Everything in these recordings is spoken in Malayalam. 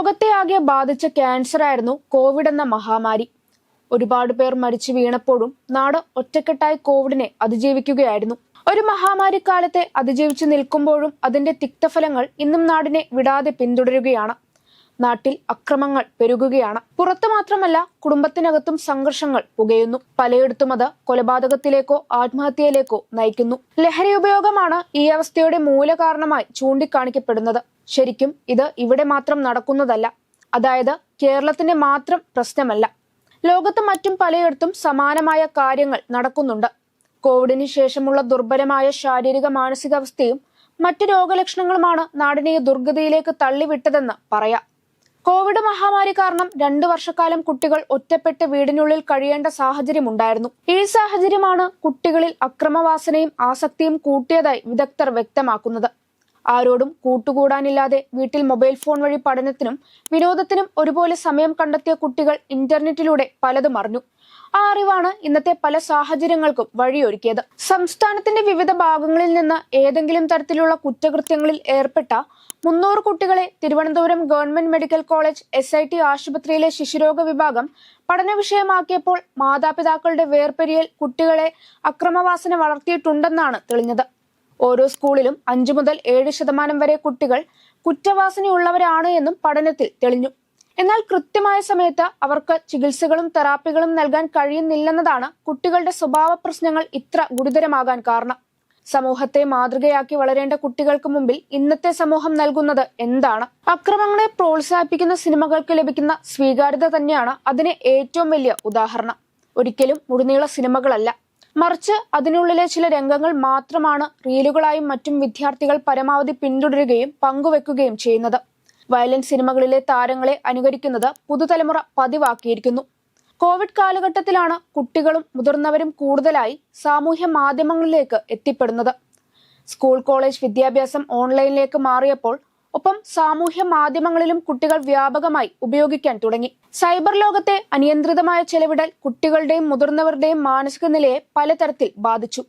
ലോകത്തെ ആകെ ബാധിച്ച ക്യാൻസർ ആയിരുന്നു കോവിഡ് എന്ന മഹാമാരി. ഒരുപാട് പേർ മരിച്ചു വീണപ്പോഴും നാട് ഒറ്റക്കെട്ടായി കോവിഡിനെ അതിജീവിക്കുകയായിരുന്നു. ഒരു മഹാമാരി കാലത്തെ അതിജീവിച്ചു നിൽക്കുമ്പോഴും അതിന്റെ തിക്തഫലങ്ങൾ ഇന്നും നാടിനെ വിടാതെ പിന്തുടരുകയാണ്. നാട്ടിൽ അക്രമങ്ങൾ പെരുകുകയാണ്. പുറത്തു മാത്രമല്ല കുടുംബത്തിനകത്തും സംഘർഷങ്ങൾ പുകയുന്നു. പലയിടത്തും അത് കൊലപാതകത്തിലേക്കോ ആത്മഹത്യയിലേക്കോ നയിക്കുന്നു. ലഹരി ഉപയോഗമാണ് ഈ അവസ്ഥയുടെ മൂലകാരണമായി ചൂണ്ടിക്കാണിക്കപ്പെടുന്നത്. ശരിക്കും ഇത് ഇവിടെ മാത്രം നടക്കുന്നതല്ല. അതായത് കേരളത്തിന്റെ മാത്രം പ്രശ്നമല്ല. ലോകത്ത് മറ്റും പലയിടത്തും സമാനമായ കാര്യങ്ങൾ നടക്കുന്നുണ്ട്. കോവിഡിന് ശേഷമുള്ള ദുർബലമായ ശാരീരിക മാനസികാവസ്ഥയും മറ്റു രോഗലക്ഷണങ്ങളുമാണ് നാടിനെ ദുർഗതിയിലേക്ക് തള്ളിവിട്ടതെന്ന് പറയാം. കോവിഡ് മഹാമാരി കാരണം രണ്ടു വർഷക്കാലം കുട്ടികൾ ഒറ്റപ്പെട്ട് വീടിനുള്ളിൽ കഴിയേണ്ട സാഹചര്യമുണ്ടായിരുന്നു. ഈ സാഹചര്യമാണ് കുട്ടികളിൽ അക്രമവാസനയും ആസക്തിയും കൂട്ടിയതായി വിദഗ്ധർ വ്യക്തമാക്കുന്നത്. ആരോടും കൂട്ടുകൂടാനില്ലാതെ വീട്ടിൽ മൊബൈൽ ഫോൺ വഴി പഠനത്തിനും വിനോദത്തിനും ഒരുപോലെ സമയം കണ്ടെത്തിയ കുട്ടികൾ ഇന്റർനെറ്റിലൂടെ പലതും അറിഞ്ഞു. ആ അറിവാണ് ഇന്നത്തെ പല സാഹചര്യങ്ങൾക്കും വഴിയൊരുക്കിയത്. സംസ്ഥാനത്തിന്റെ വിവിധ ഭാഗങ്ങളിൽ നിന്ന് ഏതെങ്കിലും തരത്തിലുള്ള കുറ്റകൃത്യങ്ങളിൽ ഏർപ്പെട്ട മുന്നൂറ് കുട്ടികളെ Thiruvananthapuram government medical college S I T ആശുപത്രിയിലെ ശിശുരോഗ വിഭാഗം പഠന വിഷയമാക്കിയപ്പോൾ മാതാപിതാക്കളുടെ വേർപെരിയൽ കുട്ടികളെ അക്രമവാസന വളർത്തിയിട്ടുണ്ടെന്നാണ് തെളിഞ്ഞത്. ഓരോ സ്കൂളിലും അഞ്ചു മുതൽ ഏഴ് ശതമാനം വരെ കുട്ടികൾ കുറ്റവാസനയുള്ളവരാണ് എന്നും പഠനത്തിൽ തെളിഞ്ഞു. എന്നാൽ കൃത്യമായ സമയത്ത് അവർക്ക് ചികിത്സകളും തെറാപ്പികളും നൽകാൻ കഴിയുന്നില്ലെന്നതാണ് കുട്ടികളുടെ സ്വഭാവ പ്രശ്നങ്ങൾ ഇത്ര ഗുരുതരമാകാൻ കാരണം. സമൂഹത്തെ മാതൃകയാക്കി വളരേണ്ട കുട്ടികൾക്ക് മുമ്പിൽ ഇന്നത്തെ സമൂഹം നൽകുന്നത് എന്താണ്? അക്രമങ്ങളെ പ്രോത്സാഹിപ്പിക്കുന്ന സിനിമകൾക്ക് ലഭിക്കുന്ന സ്വീകാര്യത തന്നെയാണ് അതിന് ഏറ്റവും വലിയ ഉദാഹരണം. ഒരിക്കലും മുടിനീള സിനിമകളല്ല. മറിച്ച് അതിനുള്ളിലെ ചില രംഗങ്ങൾ മാത്രമാണ് റീലുകളായും മറ്റും വിദ്യാർത്ഥികൾ പരമാവധി പിന്തുടരുകയും പങ്കുവെക്കുകയും ചെയ്യുന്നത്. വയലൻസ് സിനിമകളിലെ താരങ്ങളെ അനുകരിക്കുന്നത് പുതുതലമുറ പതിവാക്കിയിരിക്കുന്നു. കോവിഡ് കാലഘട്ടത്തിലാണ് കുട്ടികളും മുതിർന്നവരും കൂടുതലായി സാമൂഹ്യ മാധ്യമങ്ങളിലേക്ക് എത്തിപ്പെടുന്നത്. സ്കൂൾ കോളേജ് വിദ്യാഭ്യാസം ഓൺലൈനിലേക്ക് മാറിയപ്പോൾ ഒപ്പം സാമൂഹ്യ മാധ്യമങ്ങളിലും കുട്ടികൾ വ്യാപകമായി ഉപയോഗിക്കാൻ തുടങ്ങി. സൈബർ ലോകത്തെ അനിയന്ത്രിതമായ ചെലവിടൽ കുട്ടികളുടെയും മുതിർന്നവരുടെയും മാനസിക നിലയെ പലതരത്തിൽ ബാധിച്ചു.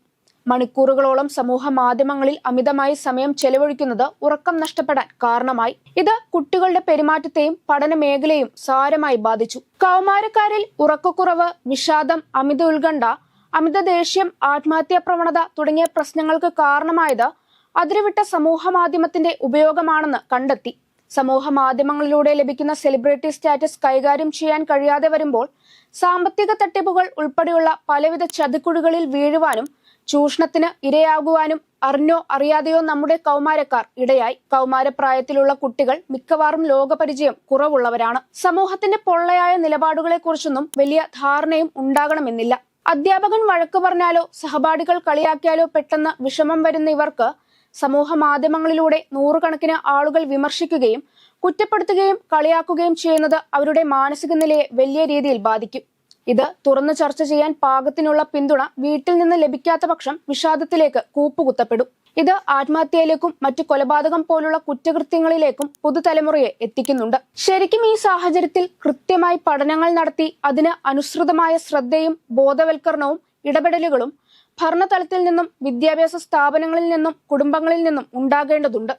മണിക്കൂറുകളോളം സമൂഹ മാധ്യമങ്ങളിൽ അമിതമായി സമയം ചെലവഴിക്കുന്നത് ഉറക്കം നഷ്ടപ്പെടാൻ കാരണമായി. ഇത് കുട്ടികളുടെ പെരുമാറ്റത്തെയും പഠന മേഖലയും സാരമായി ബാധിച്ചു. കൗമാരക്കാരിൽ ഉറക്കക്കുറവ് വിഷാദം അമിത ഉത്കണ്ഠ അമിത ദേഷ്യം ആത്മഹത്യാ പ്രവണത തുടങ്ങിയ പ്രശ്നങ്ങൾക്ക് കാരണമായത് അതിരുവിട്ട സമൂഹ മാധ്യമത്തിന്റെ ഉപയോഗമാണെന്ന് കണ്ടെത്തി. സമൂഹ മാധ്യമങ്ങളിലൂടെ ലഭിക്കുന്ന സെലിബ്രിറ്റി സ്റ്റാറ്റസ് കൈകാര്യം ചെയ്യാൻ കഴിയാതെ വരുമ്പോൾ സാമ്പത്തിക തട്ടിപ്പുകൾ ഉൾപ്പെടെയുള്ള പലവിധ ചതിക്കുഴികളിൽ വീഴുവാനും ചൂഷണത്തിന് ഇരയാകുവാനും അറിഞ്ഞോ അറിയാതെയോ നമ്മുടെ കൗമാരക്കാർ ഇടയായി. കൗമാരപ്രായത്തിലുള്ള കുട്ടികൾ മിക്കവാറും ലോകപരിചയം കുറവുള്ളവരാണ്. സമൂഹത്തിന്റെ പൊള്ളയായ നിലപാടുകളെക്കുറിച്ചൊന്നും വലിയ ധാരണയും ഉണ്ടാകണമെന്നില്ല. അധ്യാപകൻ വഴക്കു പറഞ്ഞാലോ സഹപാഠികൾ കളിയാക്കിയാലോ പെട്ടെന്ന് വിഷമം വരുന്ന ഇവർക്ക് സമൂഹ മാധ്യമങ്ങളിലൂടെ നൂറുകണക്കിന് ആളുകൾ വിമർശിക്കുകയും കുറ്റപ്പെടുത്തുകയും കളിയാക്കുകയും ചെയ്യുന്നത് അവരുടെ മാനസിക നിലയെ വലിയ രീതിയിൽ ബാധിക്കും. ഇത് തുറന്നു ചർച്ച ചെയ്യാൻ പാകത്തിനുള്ള പിന്തുണ വീട്ടിൽ നിന്ന് ലഭിക്കാത്ത പക്ഷം വിഷാദത്തിലേക്ക് കൂപ്പുകുത്തപ്പെടും. ഇത് ആത്മഹത്യയിലേക്കും മറ്റു കൊലപാതകം പോലുള്ള കുറ്റകൃത്യങ്ങളിലേക്കും പുതുതലമുറയെ എത്തിക്കുന്നുണ്ട്. ശരിക്കും ഈ സാഹചര്യത്തിൽ കൃത്യമായി പഠനങ്ങൾ നടത്തി അതിന് അനുസൃതമായ ശ്രദ്ധയും ബോധവൽക്കരണവും ഇടപെടലുകളും ഭരണതലത്തിൽ നിന്നും വിദ്യാഭ്യാസ സ്ഥാപനങ്ങളിൽ നിന്നും കുടുംബങ്ങളിൽ നിന്നും ഉണ്ടാകേണ്ടതുണ്ട്.